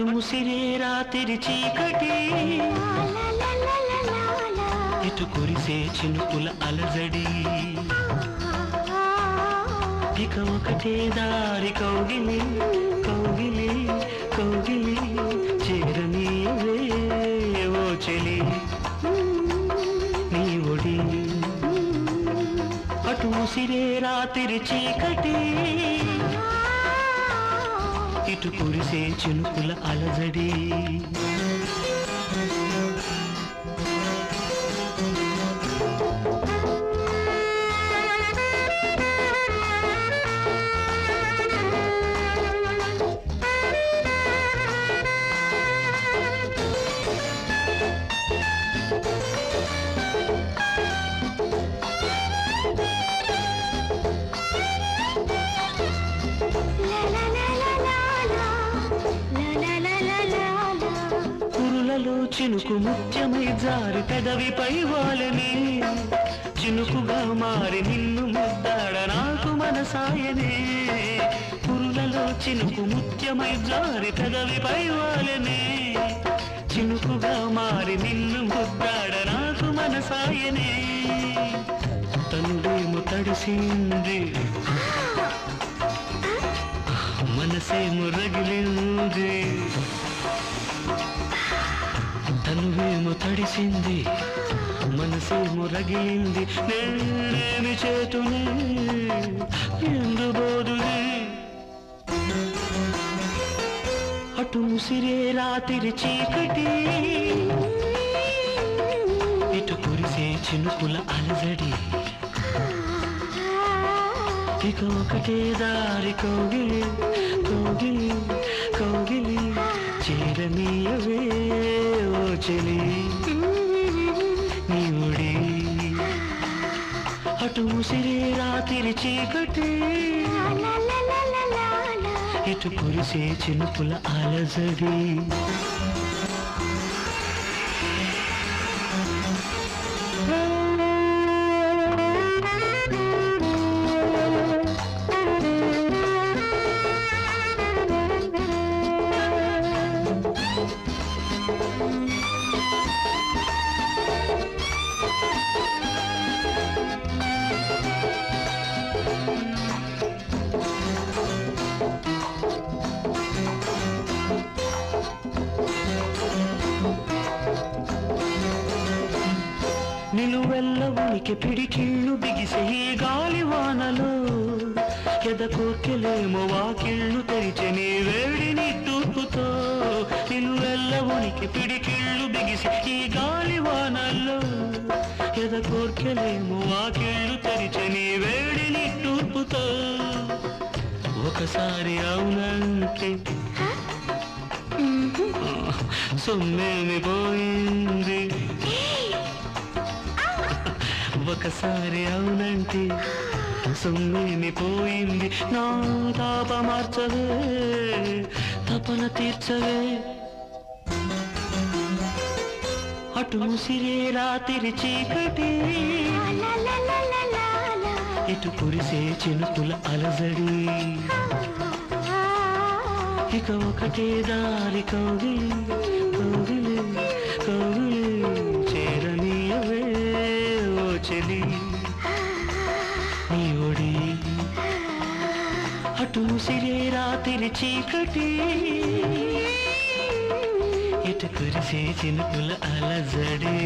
అటు ముసిరేరా తెరిచీకటి ఇటు కురిసే చినుకుల అలజడి. ఇక ఒకటే దారి కౌగిలి కౌగిలి కౌగిలి. చేరనీయవే ఓ చెలి. నీ ఒడి. అటు ముసిరే రాత్రి చీకటి కురిసే చినుకుల అలజడి. కురులలో చినుకు ముత్యమై జారి పెదవిపై వాలని. చినుకుగా మారి నిన్ను ముద్దాడ నాకు మనసాయనే. కురులలో చినుకు ముత్యమై జారి పెదవిపై వాలని. చినుకుగా మారి నిన్ను ముద్దాడ నాకు మనసాయనే. తండ్రేమో తడిసింది. మనసేమో రగిలింది. తనువేమో తడిసింది మనసేమో రగిలింది నేనేమి చేతునే ఎందు అటు ముసిరే రాత్రి చీకటి ఇటు కురిసే చినుకుల అలజడి. ఇక ఒకటే దారి కౌగిలి కౌగిలి కౌగిలి. చేరనీయవే ఓ చెలి. నీ ఒడి అటు ముసిరే రాత్రి చీకటి. ఇటు కురిసే చినుకుల అలజడి. నిలువెల్ల ఉనికి పిడికిళ్ళు బిగిసే ఈ గాలి వానలో. ఎద కోర్కెలేమో వాకిళ్ళు తెరిచే నీ వేడిని తూపుతో నిలువెల్ల ఉనికి పిడికిళ్ళు బిగిసే ఈ గాలి వానల్లో ఎద కోర్కెలేమో వాకిళ్ళు తెరిచే నీ వేడిని తూపుతో ఒకసారి అవునంటే సొమ్మేమి పోయింది? ఒకసారి అవునంటే సొమ్మేమి పోయింది. నా తాప మార్చవే తపన తీర్చవే. అటు ముసిరే రాత్రి చీకటి ఇటు కురిసే చినుకుల అలజడి. ఇక ఒకటే దారి కౌగిలి కౌగిలి కౌగిలి. ശംസിലെ രാത്രി ചീകട്ടി ఇట కురిసే చినుకుల అలజడి